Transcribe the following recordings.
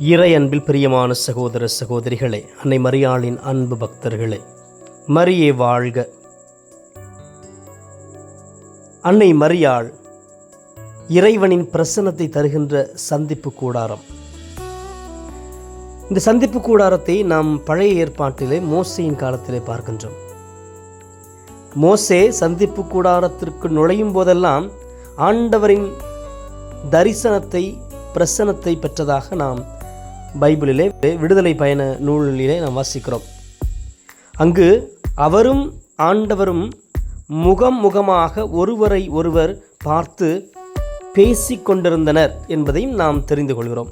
இறை அன்பில் பிரியமான சகோதர சகோதரிகளே அன்னை மரியாளின் அன்பு பக்தர்களே மரியே வாழ்க. அன்னை மரியாள் இறைவனின் பிரசன்னத்தை தருகின்ற சந்திப்பு கூடாரம். இந்த சந்திப்பு கூடாரத்தை நாம் பழைய ஏற்பாட்டிலே மோசையின் காலத்திலே பார்க்கின்றோம். மோசே சந்திப்பு கூடாரத்திற்கு நுழையும் போதெல்லாம் ஆண்டவரின் தரிசனத்தை பிரசனத்தை பெற்றதாக நாம் பைபிளிலே விடுதலை பயண நூலிலே நாம் வாசிக்கிறோம். அங்கு அவரும் ஆண்டவரும் முகம் முகமாக ஒருவரை ஒருவர் பார்த்து பேசிக்கொண்டிருந்தனர் என்பதையும் நாம் தெரிந்து கொள்கிறோம்.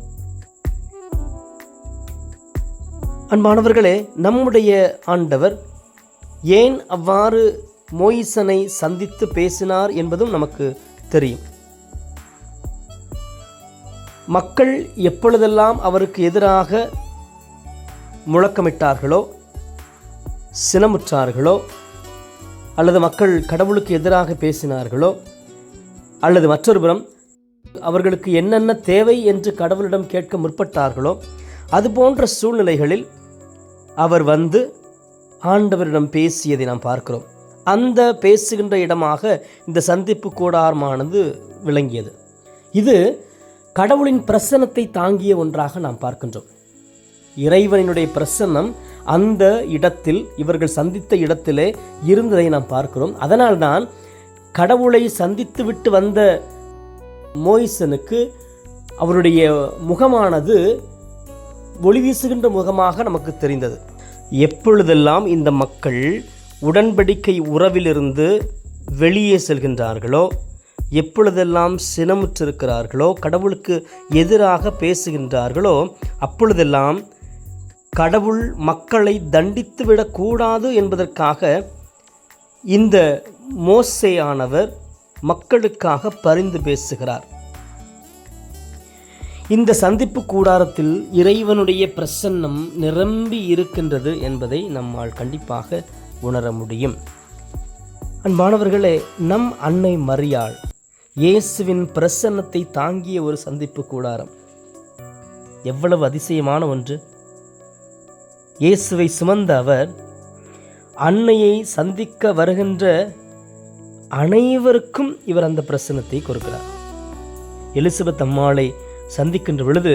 அன்பானவர்களே நம்முடைய ஆண்டவர் ஏன் அவ்வாறு மோயிசனை சந்தித்து பேசினார் என்பதும் நமக்கு தெரியும். மக்கள் எப்பொழுதெல்லாம் அவருக்கு எதிராக முழக்கமிட்டார்களோ சினமுற்றார்களோ அல்லது மக்கள் கடவுளுக்கு எதிராக பேசினார்களோ அல்லது மற்றொரு புறம் அவர்களுக்கு என்னென்ன தேவை என்று கடவுளிடம் கேட்க முற்பட்டார்களோ அது போன்ற சூழ்நிலைகளில் அவர் வந்து ஆண்டவரிடம் பேசியதை நாம் பார்க்கிறோம். அந்த பேசுகின்ற இடமாக இந்த சந்திப்பு கூடாரமானது விளங்கியது. இது கடவுளின் பிரசன்னத்தை தாங்கிய ஒன்றாக நாம் பார்க்கின்றோம். இறைவனினுடைய பிரசன்னம் அந்த இடத்தில் இவர்கள் சந்தித்த இடத்திலே இருந்ததை நாம் பார்க்கிறோம். அதனால்தான் கடவுளை சந்தித்து விட்டு வந்த மோயிசனுக்கு அவருடைய முகமானது ஒளி வீசுகின்ற முகமாக நமக்கு தெரிந்தது. எப்பொழுதெல்லாம் இந்த மக்கள் உடன்படிக்கை உறவிலிருந்து வெளியே செல்கின்றார்களோ எப்பொழுதெல்லாம் சினமுற்றிருக்கிறார்களோ கடவுளுக்கு எதிராக பேசுகின்றார்களோ அப்பொழுதெல்லாம் கடவுள் மக்களை தண்டித்து விடக்கூடாது என்பதற்காக இந்த மோசையானவர் மக்களுக்காக பரிந்து பேசுகிறார். இந்த சந்திப்பு கூடாரத்தில் இறைவனுடைய பிரசன்னம் நிரம்பி இருக்கின்றது என்பதை நம்மால் கண்டிப்பாக உணர முடியும். அன்பானவர்களே நம் அன்னை மரியாள் இயேசுவின் பிரசன்னத்தை தாங்கிய ஒரு சந்திப்பு கூடாரம். எவ்வளவு அதிசயமான ஒன்று. இயேசுவை சுமந்த அவர் அன்னையை சந்திக்க வருகின்ற அனைவருக்கும் இவர் அந்த பிரசனத்தை கொடுக்கிறார். எலிசபெத் அம்மாளை சந்திக்கின்ற பொழுது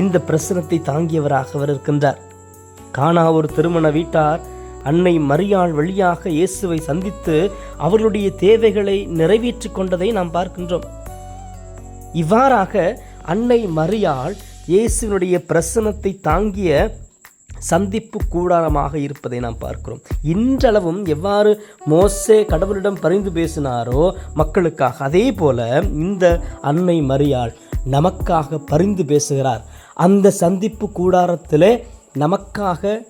இந்த பிரசனத்தை தாங்கியவராக அவர் இருக்கின்றார். காணா ஒரு திருமண வீட்டார் அன்னை மரியாள் வழியாக இயேசுவை சந்தித்து அவர்களுடைய தேவைகளை நிறைவேற்றி கொண்டதை நாம் பார்க்கின்றோம். இவ்வாறாக அன்னை மரியாள் இயேசுவினுடைய பிரசனத்தை தாங்கிய சந்திப்பு கூடாரமாக இருப்பதை நாம் பார்க்கிறோம். இன்றளவும் எவ்வாறு மோசே கடவுளிடம் பரிந்து பேசினாரோ மக்களுக்காக அதே போல இந்த அன்னை மரியாள் நமக்காக பரிந்து பேசுகிறார். அந்த சந்திப்பு கூடாரத்திலே நமக்காக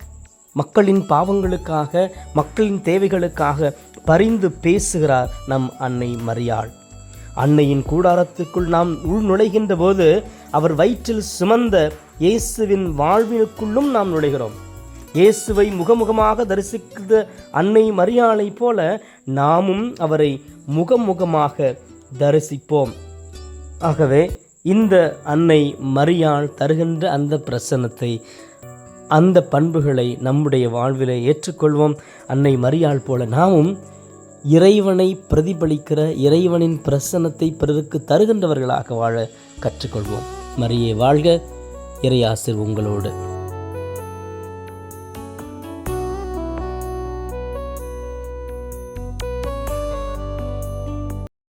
மக்களின் பாவங்களுக்காக மக்களின் தேவைகளுக்காக பரிந்து பேசுகிறார் நம் அன்னை மரியாள். அன்னையின் கூடாரத்துக்குள் நாம் உள் நுழைகின்ற போது அவர் வயிற்றில் சுமந்த இயேசுவின் வாழ்வினுக்குள்ளும் நாம் நுழைகிறோம். இயேசுவை முகமுகமாக தரிசிக்கிற அன்னை மரியாளை போல நாமும் அவரை முகமுகமாக தரிசிப்போம். ஆகவே இந்த அன்னை மரியாள் தருகின்ற அந்த பிரசன்னத்தை அந்த பண்புகளை நம்முடைய வாழ்விலே ஏற்றுக்கொள்வோம். அன்னை மரியாள் போல நாமும் இறைவனை பிரதிபலிக்கிற இறைவனின் பிரசன்னத்தை பிறருக்கு தருகின்றவர்களாக வாழ கற்றுக்கொள்வோம். மரியே வாழ்க இறையாசிர் உங்களோடு.